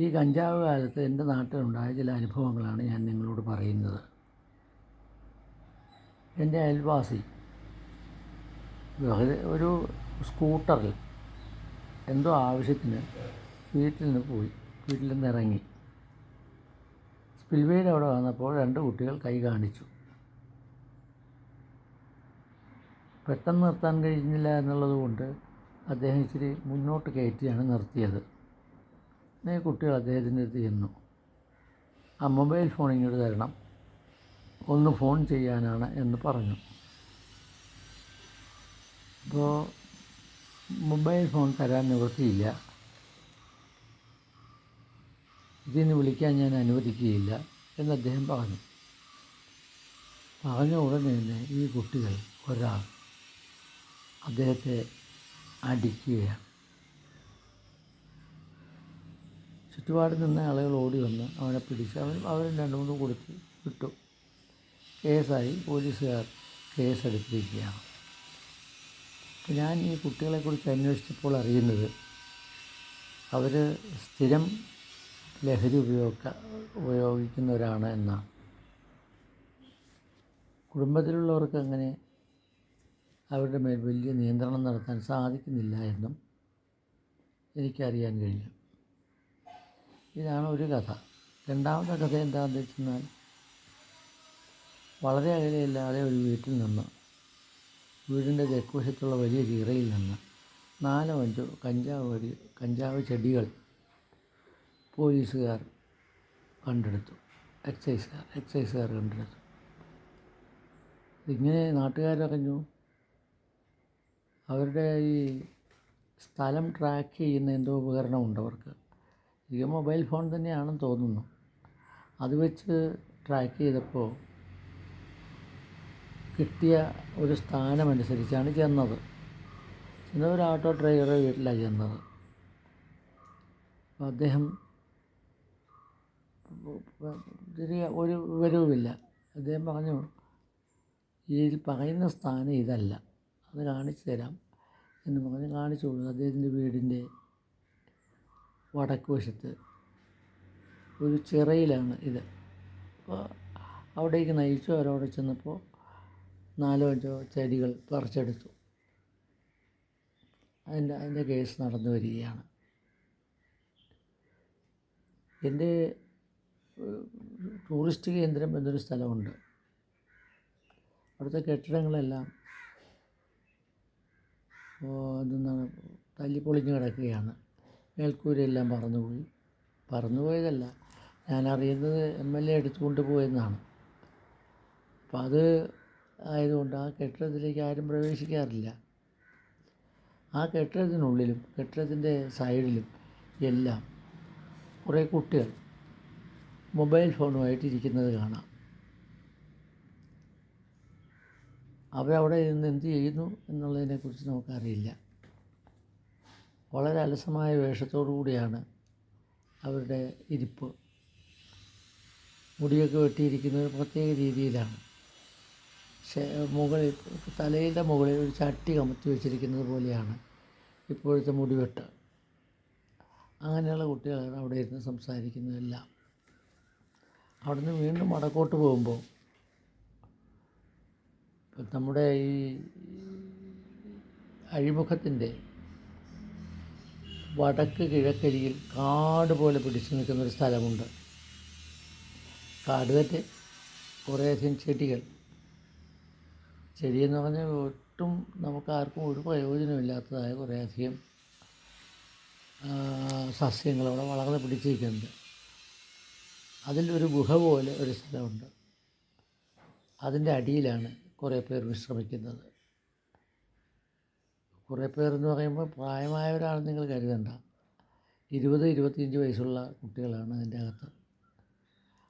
ഈ കഞ്ചാവ് കാലത്ത് എന്റെ നാട്ടിലുണ്ടായ ചില അനുഭവങ്ങളാണ് ഞാൻ നിങ്ങളോട് പറയുന്നത്. എന്റെ അയൽവാസി ഒരു സ്കൂട്ടറിൽ എന്തോ ആവശ്യത്തിന് വീട്ടിൽ നിന്ന് പോയി വീട്ടിൽ നിന്ന് ഇറങ്ങി. സ്പിൽവേയുടെ അവിടെ വന്നപ്പോൾ രണ്ട് കുട്ടികൾ കൈ കാണിച്ചു. പെട്ടെന്ന് നിർത്താൻ കഴിഞ്ഞില്ല എന്നുള്ളത് കൊണ്ട് അദ്ദേഹം ഇച്ചിരി മുന്നോട്ട് കയറ്റിയാണ് നിർത്തിയത്. ഈ കുട്ടികൾ അദ്ദേഹത്തിന്റെ അടുത്ത് ചെന്നു. ആ മൊബൈൽ ഫോൺ ഇങ്ങോട്ട് തരണം. ഒന്ന് ഫോൺ ചെയ്യാനാണ് എന്ന് പറഞ്ഞു. അപ്പോൾ മൊബൈൽ ഫോൺ തരാൻ നിവൃത്തിയില്ല. ഇതിന് വിളിക്കാൻ ഞാൻ അനുവദിക്കുകയില്ല എന്ന് അദ്ദേഹം പറഞ്ഞു. പറഞ്ഞ ഉടനെ തന്നെ ഈ കുട്ടികൾ ഒരാൾ അദ്ദേഹത്തെ അടിക്കുകയാണ്. ചുറ്റുപാട് നിന്ന ആളുകൾ ഓടി വന്ന് അവനെ പിടിച്ച് അവൻ അവരും രണ്ടു മൂന്ന് കൊടുത്ത് വിട്ടു. കേസായി പോലീസുകാർ കേസെടുത്തിരിക്കുകയാണ്. ഞാൻ ഈ കുട്ടികളെക്കുറിച്ച് അന്വേഷിച്ചപ്പോൾ അറിയുന്നത് അവർ സ്ഥിരം ലഹരി ഉപയോഗ ഉപയോഗിക്കുന്നവരാണ് എന്നാണ്. കുടുംബത്തിലുള്ളവർക്ക് അങ്ങനെ അവരുടെ മേൽ വലിയ നിയന്ത്രണം നടത്താൻ സാധിക്കുന്നില്ല എന്നും എനിക്കറിയാൻ കഴിയും ഇതാണ് ഒരു കഥ. രണ്ടാമത്തെ കഥ എന്താണെന്ന് വെച്ചെന്നാൽ വളരെ അകലെയില്ലാതെ ഒരു വീട്ടിൽ നിന്ന് വീടിന്റെ തെക്കുവശത്തുള്ള വലിയ ചീറയിൽ നിന്ന് നാലോ അഞ്ചോ കഞ്ചാവ് വടി കഞ്ചാവ് ചെടികൾ പോലീസുകാർ കണ്ടെടുത്തു. എക്സൈസുകാർ എക്സൈസുകാർ കണ്ടെടുത്തു. ഇങ്ങനെ നാട്ടുകാരറിഞ്ഞു. അവരുടെ ഈ സ്ഥലം ട്രാക്ക് ചെയ്യുന്ന എന്തോ ഉപകരണമുണ്ട് അവർക്ക്. ഇത് മൊബൈൽ ഫോൺ തന്നെയാണെന്ന് തോന്നുന്നു. അത് വെച്ച് ട്രാക്ക് ചെയ്തപ്പോൾ കിട്ടിയ ഒരു സ്ഥാനമനുസരിച്ചാണ് ചെന്നത്. ചെന്ന ഒരു ഓട്ടോ ഡ്രൈവറുടെ വീട്ടിലാണ് ചെന്നത്. അപ്പോൾ അദ്ദേഹം തിരികെ ഒരു വിവരവുമില്ല. അദ്ദേഹം പറഞ്ഞു ഈ പറയുന്ന സ്ഥാനം ഇതല്ല. അത് കാണിച്ചു തരാം എന്ന് പറഞ്ഞ് കാണിച്ചു കൊടുത്തു അദ്ദേഹത്തിന്റെ വീടിന്റെ വടക്ക് വശത്ത് ഒരു ചിറയിലാണ് ഇത്. അപ്പോൾ അവിടേക്ക് നയിച്ചു. അവരവിടെ ചെന്നപ്പോൾ നാലോ അഞ്ചോ ചെടികൾ പറിച്ചെടുത്തു. അതിന്റെ അതിന്റെ കേസ് നടന്നു വരികയാണ്. എന്റെ ടൂറിസ്റ്റ് കേന്ദ്രം എന്നൊരു സ്ഥലമുണ്ട്. അവിടുത്തെ കെട്ടിടങ്ങളെല്ലാം എന്താണ് തല്ലിപ്പൊളിഞ്ഞ് കിടക്കുകയാണ്. മേൽക്കൂരയെല്ലാം പറന്നുപോയി പറന്നുപോയതല്ല ഞാൻ അറിയുന്നത് എം എൽ എ എടുത്തുകൊണ്ട് പോയെന്നാണ്. അപ്പം അത് ആയതുകൊണ്ട് ആ കെട്ടിടത്തിലേക്ക് ആരും പ്രവേശിക്കാറില്ല. ആ കെട്ടിടത്തിനുള്ളിലും കെട്ടിടത്തിന്റെ സൈഡിലും എല്ലാം കുറേ കുട്ടികൾ മൊബൈൽ ഫോണുമായിട്ട് ഇരിക്കുന്നത് കാണാം. അവരവിടെ ഇരുന്ന് എന്ത് ചെയ്യുന്നു എന്നുള്ളതിനെക്കുറിച്ച് നമുക്കറിയില്ല. വളരെ അലസമായ വേഷത്തോടു കൂടിയാണ് അവരുടെ ഇരിപ്പ്. മുടിയൊക്കെ വെട്ടിയിരിക്കുന്ന ഒരു പ്രത്യേക രീതിയിലാണ്. മുകളിൽ തലയുടെ മുകളിൽ ഒരു ചട്ടി കമത്തി വെച്ചിരിക്കുന്നത് പോലെയാണ് ഇപ്പോഴത്തെ മുടിവെട്ട്. അങ്ങനെയുള്ള കുട്ടികളാണ് അവിടെ ഇരുന്ന് സംസാരിക്കുന്നതെല്ലാം. അവിടുന്ന് വീണ്ടും വടക്കോട്ട് പോകുമ്പോൾ നമ്മുടെ ഈ അഴിമുഖത്തിന്റെ വടക്ക് കിഴക്കരിയിൽ കാട് പോലെ പിടിച്ചു നിൽക്കുന്നൊരു സ്ഥലമുണ്ട്. കാട് തന്നെ കുറേയധികം ചെടികൾ. ചെടിയെന്ന് പറഞ്ഞാൽ ഒട്ടും നമുക്കാർക്കും ഒരു പ്രയോജനമില്ലാത്തതായ കുറേയധികം സസ്യങ്ങൾ അവിടെ വളർന്ന് പിടിച്ചിരിക്കുന്നുണ്ട്. ഒരു ഗുഹ പോലെ ഒരു സ്ഥലമുണ്ട്. അതിന്റെ അടിയിലാണ് കുറേ പേർ വിശ്രമിക്കുന്നത്. കുറേ പേർ എന്ന് പറയുമ്പോൾ പ്രായമായവരാണെന്ന് നിങ്ങൾ കരുതണ്ട. ഇരുപത് ഇരുപത്തിയഞ്ച് വയസ്സുള്ള കുട്ടികളാണ് അതിന്റെ അകത്ത്.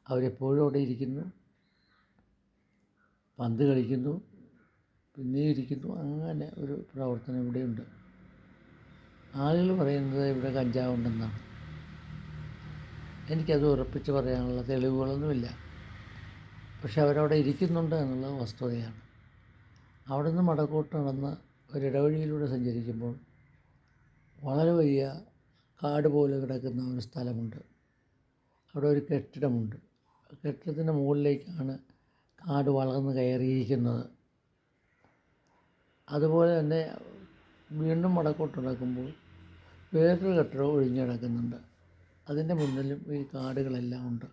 അവരെപ്പോഴും അവിടെ ഇരിക്കുന്നു. പന്ത് കളിക്കുന്നു. പിന്നെ ഇരിക്കുന്നു. അങ്ങനെ ഒരു പ്രവർത്തനം ഇവിടെയുണ്ട്. ആളുകൾ പറയുന്നത് ഇവിടെ കഞ്ചാവുണ്ടെന്നാണ്. എനിക്കത് ഉറപ്പിച്ച് പറയാനുള്ള തെളിവുകളൊന്നുമില്ല. പക്ഷെ അവരവിടെ ഇരിക്കുന്നുണ്ട് എന്നുള്ളത് വസ്തുതയാണ്. അവിടെ നിന്ന് മടക്കോട്ട് നടന്ന് ഒരിടവഴിയിലൂടെ സഞ്ചരിക്കുമ്പോൾ വളരെ വലിയ കാട് പോലെ കിടക്കുന്ന ഒരു സ്ഥലമുണ്ട്. അവിടെ ഒരു കെട്ടിടമുണ്ട്. കെട്ടിടത്തിന്റെ മുകളിലേക്കാണ് കാട് വളർന്ന് കയറിയിരിക്കുന്നത്. അതുപോലെ തന്നെ വീണ്ടും വടക്കോട്ട് നടക്കുമ്പോൾ വേറൊരു കെട്ടിടം ഒഴിഞ്ഞു കിടക്കുന്നുണ്ട്. അതിന്റെ മുന്നിലും ഈ കാടുകളെല്ലാം ഉണ്ട്.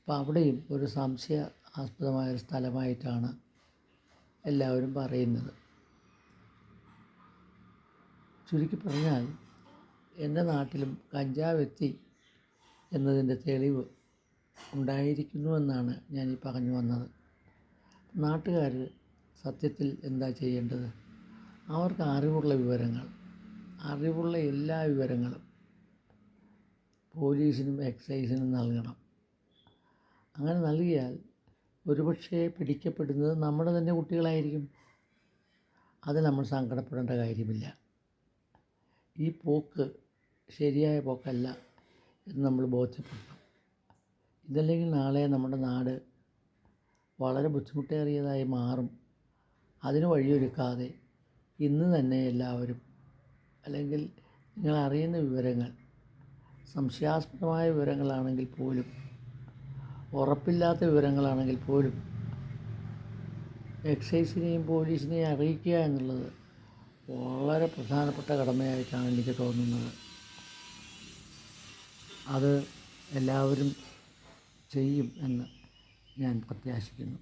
അപ്പോൾ അവിടെയും ഒരു സംശയാസ്പദമായ ഒരു സ്ഥലമായിട്ടാണ് എല്ലാവരും പറയുന്നത്. ചുരുക്കി പറഞ്ഞാൽ എന്റെ നാട്ടിലും കഞ്ചാവെത്തി എന്നതിന്റെ തെളിവ് ഉണ്ടായിരിക്കുന്നുവെന്നാണ് ഞാൻ ഈ പറഞ്ഞു വന്നത്. നാട്ടുകാർ സത്യത്തിൽ എന്താ ചെയ്യേണ്ടത്? അവർക്ക് അറിവുള്ള വിവരങ്ങൾ അറിവുള്ള എല്ലാ വിവരങ്ങളും പോലീസിനും എക്സൈസിനും നൽകണം. അങ്ങനെ നൽകിയാൽ ഒരുപക്ഷെ പിടിക്കപ്പെടുന്നത് നമ്മുടെ തന്നെ കുട്ടികളായിരിക്കും. അത് നമ്മൾ സങ്കടപ്പെടേണ്ട കാര്യമില്ല. ഈ പോക്ക് ശരിയായ പോക്കല്ല എന്ന് നമ്മൾ ബോധ്യപ്പെടണം ഇതല്ലെങ്കിൽ നാളെ നമ്മുടെ നാട് വളരെ ബുദ്ധിമുട്ടേറിയതായി മാറും. അതിന് വഴിയൊരുക്കാതെ ഇന്ന് തന്നെ എല്ലാവരും അല്ലെങ്കിൽ നിങ്ങൾ അറിയുന്ന വിവരങ്ങൾ സംശയാസ്പദമായ വിവരങ്ങളാണെങ്കിൽ പോലും ഉറപ്പില്ലാത്ത വിവരങ്ങളാണെങ്കിൽ പോലും എക്സൈസിനെയും പോലീസിനെയും അറിയിക്കുക എന്നുള്ളത് വളരെ പ്രധാനപ്പെട്ട കടമയായിട്ടാണ് എനിക്ക് തോന്നുന്നത്. അത് എല്ലാവരും ചെയ്യും എന്ന് ഞാൻ പ്രത്യാശിക്കുന്നു.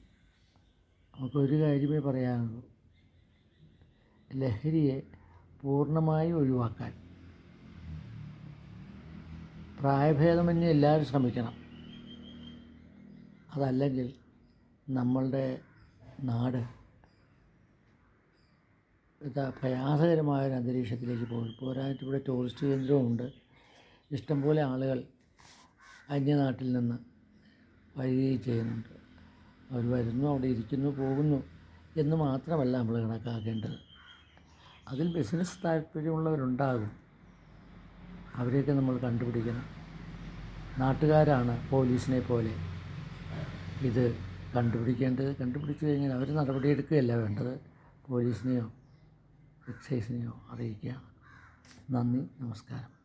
നമുക്കൊരു കാര്യമേ പറയാനുള്ളൂ. ലഹരിയെ പൂർണമായി ഒഴിവാക്കാൻ പ്രായഭേദമന്യേ എല്ലാവരും ശ്രമിക്കണം. അതല്ലെങ്കിൽ നമ്മളുടെ നാട് പ്രയാസകരമായ ഒരു അന്തരീക്ഷത്തിലേക്ക് പോകും പോരായിട്ട് ഇവിടെ ടൂറിസ്റ്റ് കേന്ദ്രമുണ്ട് ഇഷ്ടംപോലെ ആളുകൾ അന്യനാട്ടിൽ നിന്ന് വരികയും ചെയ്യുന്നുണ്ട്. അവർ വരുന്നു അവിടെ ഇരിക്കുന്നു പോകുന്നു എന്ന് മാത്രമല്ല നമ്മൾ കണക്കാക്കേണ്ടത്. അതിൽ ബിസിനസ് താല്പര്യമുള്ളവരുണ്ടാകും. അവരെയൊക്കെ നമ്മൾ കണ്ടുപിടിക്കണം. നാട്ടുകാരാണ് പോലീസിനെ പോലെ. ഇത് കണ്ടുപിടിക്കേണ്ടത് കണ്ടുപിടിച്ച് കഴിഞ്ഞാൽ അവർ നടപടിയെടുക്കുകയല്ല വേണ്ടത്. പോലീസിനെയോ എക്സൈസിനെയോ അറിയിക്കുക. നന്ദി നമസ്കാരം.